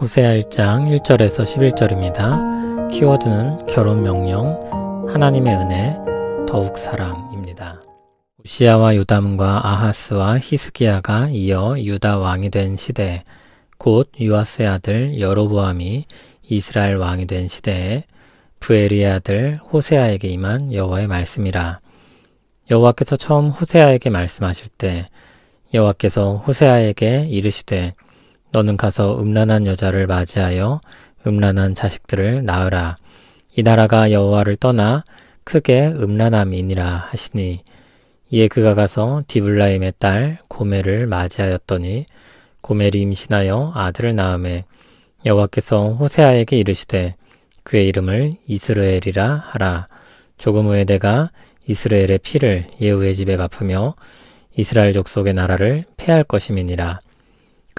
호세아 1장 1절에서 11절입니다. 키워드는 결혼 명령, 하나님의 은혜, 더욱 사랑입니다. 우시아와 요담과 아하스와 히스기야가 이어 유다 왕이 된 시대, 곧 유아스의 아들 여로보암이 이스라엘 왕이 된 시대에 부에리의 아들 호세아에게 임한 여호와의 말씀이라. 여호와께서 처음 호세아에게 말씀하실 때 여호와께서 호세아에게 이르시되 너는 가서 음란한 여자를 맞이하여 음란한 자식들을 낳으라. 이 나라가 여호와를 떠나 크게 음란함이니라 하시니 이에 그가 가서 디블라임의 딸 고멜을 맞이하였더니 고멜이 임신하여 아들을 낳음에 여호와께서 호세아에게 이르시되 그의 이름을 이스라엘이라 하라. 조금 후에 내가 이스라엘의 피를 예후의 집에 갚으며 이스라엘 족속의 나라를 패할 것임이니라.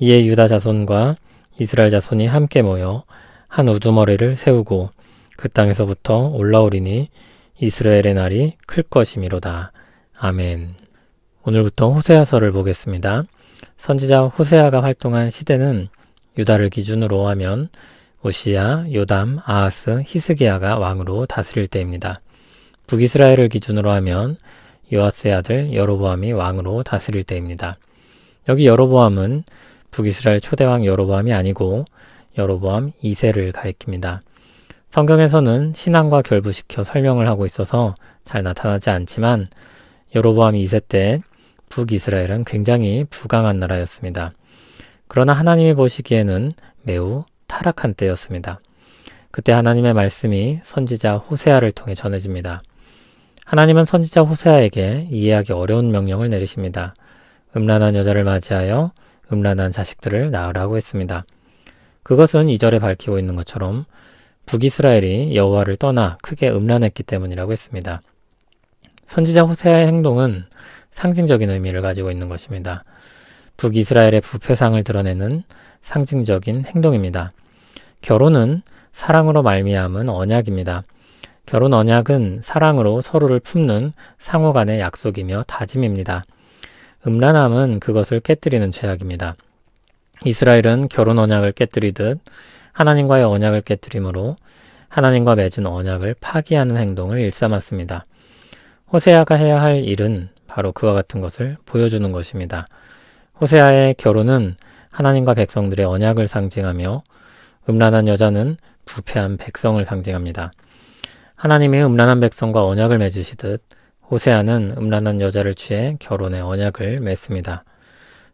이에 유다 자손과 이스라엘 자손이 함께 모여 한 우두머리를 세우고 그 땅에서부터 올라오리니 이스라엘의 날이 클 것이미로다. 아멘. 오늘부터 호세아서를 보겠습니다. 선지자 호세아가 활동한 시대는 유다를 기준으로 하면 우시야, 요담, 아하스, 히스기야가 왕으로 다스릴 때입니다. 북이스라엘을 기준으로 하면 요아스의 아들 여로보암이 왕으로 다스릴 때입니다. 여기 여로보암은 북이스라엘 초대왕 여로보암이 아니고 여로보암 2세를 가리킵니다. 성경에서는 신앙과 결부시켜 설명을 하고 있어서 잘 나타나지 않지만 여로보암 2세 때 북이스라엘은 굉장히 부강한 나라였습니다. 그러나 하나님이 보시기에는 매우 타락한 때였습니다. 그때 하나님의 말씀이 선지자 호세아를 통해 전해집니다. 하나님은 선지자 호세아에게 이해하기 어려운 명령을 내리십니다. 음란한 여자를 맞이하여 음란한 자식들을 낳으라고 했습니다. 그것은 이절에 밝히고 있는 것처럼 북이스라엘이 여호와를 떠나 크게 음란했기 때문이라고 했습니다. 선지자 호세아의 행동은 상징적인 의미를 가지고 있는 것입니다. 북이스라엘의 부패상을 드러내는 상징적인 행동입니다. 결혼은 사랑으로 말미암은 언약입니다. 결혼 언약은 사랑으로 서로를 품는 상호 간의 약속이며 다짐입니다. 음란함은 그것을 깨뜨리는 죄악입니다. 이스라엘은 결혼 언약을 깨뜨리듯 하나님과의 언약을 깨뜨림으로 하나님과 맺은 언약을 파기하는 행동을 일삼았습니다. 호세아가 해야 할 일은 바로 그와 같은 것을 보여주는 것입니다. 호세아의 결혼은 하나님과 백성들의 언약을 상징하며 음란한 여자는 부패한 백성을 상징합니다. 하나님의 음란한 백성과 언약을 맺으시듯 호세아는 음란한 여자를 취해 결혼의 언약을 맺습니다.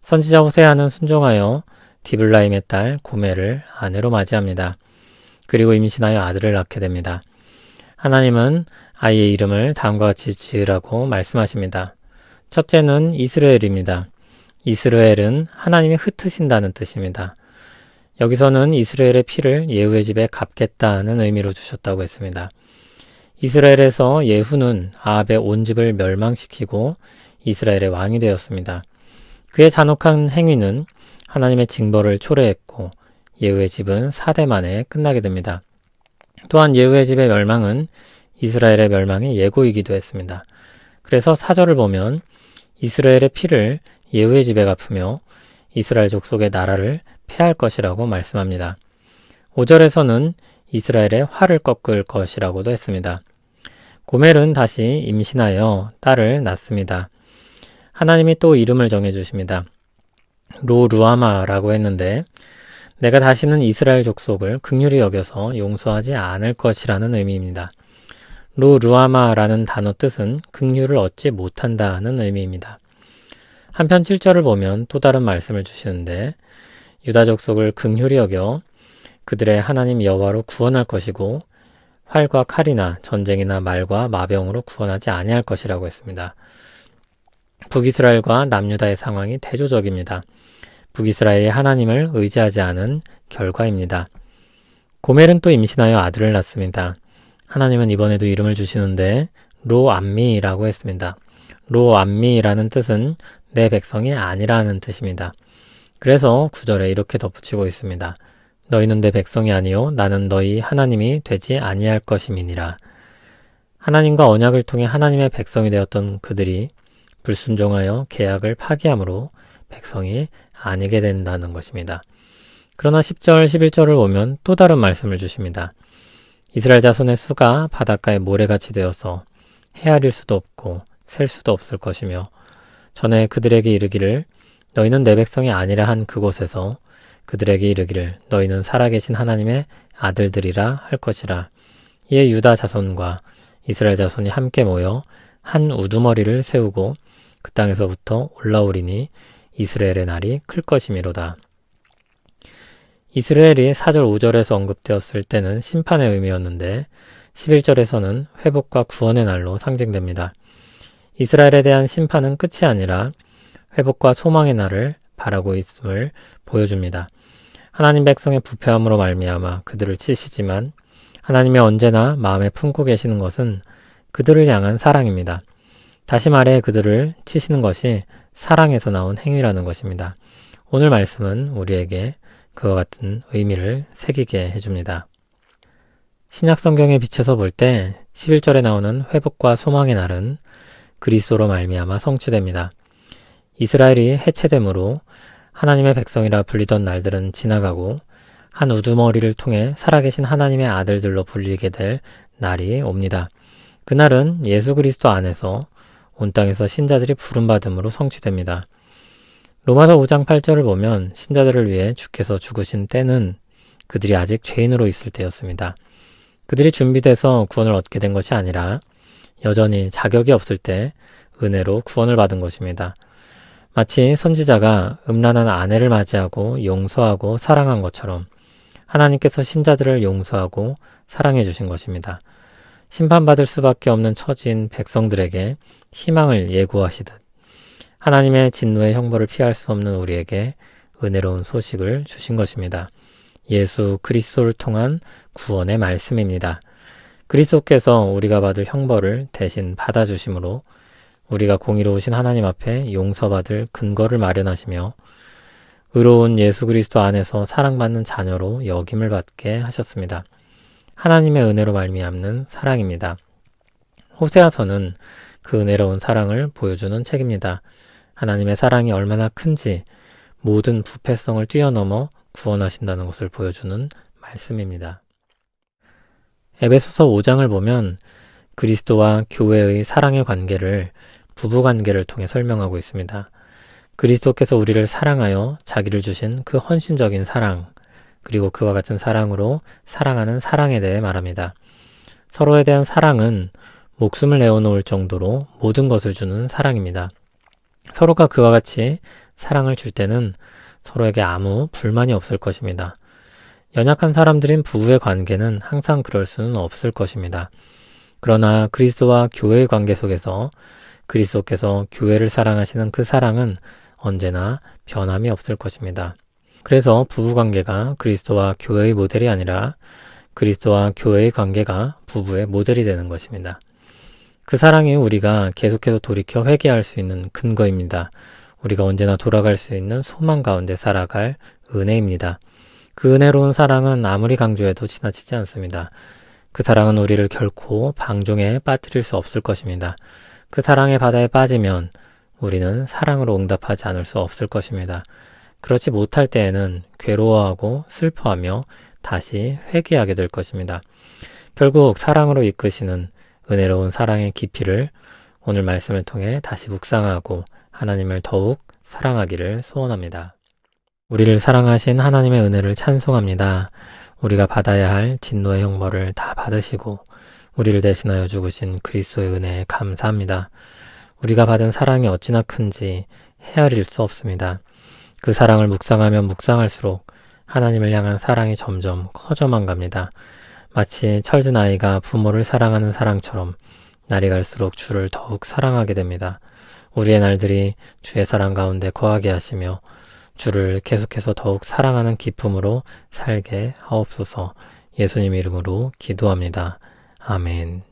선지자 호세아는 순종하여 디블라임의 딸 고멜을 아내로 맞이합니다. 그리고 임신하여 아들을 낳게 됩니다. 하나님은 아이의 이름을 다음과 같이 지으라고 말씀하십니다. 첫째는 이스라엘입니다. 이스라엘은 하나님이 흩으신다는 뜻입니다. 여기서는 이스라엘의 피를 예후의 집에 갚겠다는 의미로 주셨다고 했습니다. 이스라엘에서 예후는 아합의 온 집을 멸망시키고 이스라엘의 왕이 되었습니다. 그의 잔혹한 행위는 하나님의 징벌을 초래했고 예후의 집은 4대 만에 끝나게 됩니다. 또한 예후의 집의 멸망은 이스라엘의 멸망의 예고이기도 했습니다. 그래서 사절을 보면 이스라엘의 피를 예후의 집에 갚으며 이스라엘 족속의 나라를 패할 것이라고 말씀합니다. 5절에서는 이스라엘의 활을 꺾을 것이라고도 했습니다. 고멜은 다시 임신하여 딸을 낳습니다. 하나님이 또 이름을 정해주십니다. 로루아마라고 했는데 내가 다시는 이스라엘 족속을 극률히 여겨서 용서하지 않을 것이라는 의미입니다. 루 루아마라는 단어 뜻은 극률을 얻지 못한다는 의미입니다. 한편 7절을 보면 또 다른 말씀을 주시는데 유다 족속을 극률히 여겨 그들의 하나님 여호와로 구원할 것이고 활과 칼이나 전쟁이나 말과 마병으로 구원하지 아니할 것이라고 했습니다. 북이스라엘과 남유다의 상황이 대조적입니다. 북이스라엘이 하나님을 의지하지 않은 결과입니다. 고멜은 또 임신하여 아들을 낳습니다. 하나님은 이번에도 이름을 주시는데 로암미라고 했습니다. 로암미라는 뜻은 내 백성이 아니라는 뜻입니다. 그래서 구절에 이렇게 덧붙이고 있습니다. 너희는 내 백성이 아니요 나는 너희 하나님이 되지 아니할 것임이니라. 하나님과 언약을 통해 하나님의 백성이 되었던 그들이 불순종하여 계약을 파기함으로 백성이 아니게 된다는 것입니다. 그러나 10절, 11절을 보면 또 다른 말씀을 주십니다. 이스라엘 자손의 수가 바닷가에 모래같이 되어서 헤아릴 수도 없고 셀 수도 없을 것이며 전에 그들에게 이르기를 너희는 내 백성이 아니라 한 그곳에서 그들에게 이르기를 너희는 살아계신 하나님의 아들들이라 할 것이라. 이에 유다 자손과 이스라엘 자손이 함께 모여 한 우두머리를 세우고 그 땅에서부터 올라오리니 이스라엘의 날이 클 것이미로다. 이스라엘이 4절 5절에서 언급되었을 때는 심판의 의미였는데 11절에서는 회복과 구원의 날로 상징됩니다. 이스라엘에 대한 심판은 끝이 아니라 회복과 소망의 날을 바라고 있음을 보여줍니다. 하나님 백성의 부패함으로 말미암아 그들을 치시지만 하나님이 언제나 마음에 품고 계시는 것은 그들을 향한 사랑입니다. 다시 말해 그들을 치시는 것이 사랑에서 나온 행위라는 것입니다. 오늘 말씀은 우리에게 그와 같은 의미를 새기게 해줍니다. 신약 성경에 비춰서 볼 때 11절에 나오는 회복과 소망의 날은 그리스도로 말미암아 성취됩니다. 이스라엘이 해체됨으로 하나님의 백성이라 불리던 날들은 지나가고 한 우두머리를 통해 살아계신 하나님의 아들들로 불리게 될 날이 옵니다. 그날은 예수 그리스도 안에서 온 땅에서 신자들이 부름받음으로 성취됩니다. 로마서 5장 8절을 보면 신자들을 위해 주께서 죽으신 때는 그들이 아직 죄인으로 있을 때였습니다. 그들이 준비돼서 구원을 얻게 된 것이 아니라 여전히 자격이 없을 때 은혜로 구원을 받은 것입니다. 마치 선지자가 음란한 아내를 맞이하고 용서하고 사랑한 것처럼 하나님께서 신자들을 용서하고 사랑해 주신 것입니다. 심판받을 수밖에 없는 처지인 백성들에게 희망을 예고하시듯 하나님의 진노의 형벌을 피할 수 없는 우리에게 은혜로운 소식을 주신 것입니다. 예수 그리스도를 통한 구원의 말씀입니다. 그리스도께서 우리가 받을 형벌을 대신 받아주심으로 우리가 공의로우신 하나님 앞에 용서받을 근거를 마련하시며 의로운 예수 그리스도 안에서 사랑받는 자녀로 여김을 받게 하셨습니다. 하나님의 은혜로 말미암는 사랑입니다. 호세아서는 그 은혜로운 사랑을 보여주는 책입니다. 하나님의 사랑이 얼마나 큰지 모든 부패성을 뛰어넘어 구원하신다는 것을 보여주는 말씀입니다. 에베소서 5장을 보면 그리스도와 교회의 사랑의 관계를 부부 관계를 통해 설명하고 있습니다. 그리스도께서 우리를 사랑하여 자기를 주신 그 헌신적인 사랑, 그리고 그와 같은 사랑으로 사랑하는 사랑에 대해 말합니다. 서로에 대한 사랑은 목숨을 내어놓을 정도로 모든 것을 주는 사랑입니다. 서로가 그와 같이 사랑을 줄 때는 서로에게 아무 불만이 없을 것입니다. 연약한 사람들인 부부의 관계는 항상 그럴 수는 없을 것입니다. 그러나 그리스도와 교회의 관계 속에서 그리스도께서 교회를 사랑하시는 그 사랑은 언제나 변함이 없을 것입니다. 그래서 부부 관계가 그리스도와 교회의 모델이 아니라 그리스도와 교회의 관계가 부부의 모델이 되는 것입니다. 그 사랑이 우리가 계속해서 돌이켜 회개할 수 있는 근거입니다. 우리가 언제나 돌아갈 수 있는 소망 가운데 살아갈 은혜입니다. 그 은혜로운 사랑은 아무리 강조해도 지나치지 않습니다. 그 사랑은 우리를 결코 방종에 빠뜨릴 수 없을 것입니다. 그 사랑의 바다에 빠지면 우리는 사랑으로 응답하지 않을 수 없을 것입니다. 그렇지 못할 때에는 괴로워하고 슬퍼하며 다시 회개하게 될 것입니다. 결국 사랑으로 이끄시는 은혜로운 사랑의 깊이를 오늘 말씀을 통해 다시 묵상하고 하나님을 더욱 사랑하기를 소원합니다. 우리를 사랑하신 하나님의 은혜를 찬송합니다. 우리가 받아야 할 진노의 형벌을 다 받으시고 우리를 대신하여 죽으신 그리스도의 은혜에 감사합니다. 우리가 받은 사랑이 어찌나 큰지 헤아릴 수 없습니다. 그 사랑을 묵상하면 묵상할수록 하나님을 향한 사랑이 점점 커져만 갑니다. 마치 철든 아이가 부모를 사랑하는 사랑처럼 날이 갈수록 주를 더욱 사랑하게 됩니다. 우리의 날들이 주의 사랑 가운데 거하게 하시며 주를 계속해서 더욱 사랑하는 기쁨으로 살게 하옵소서 예수님 이름으로 기도합니다. 아멘.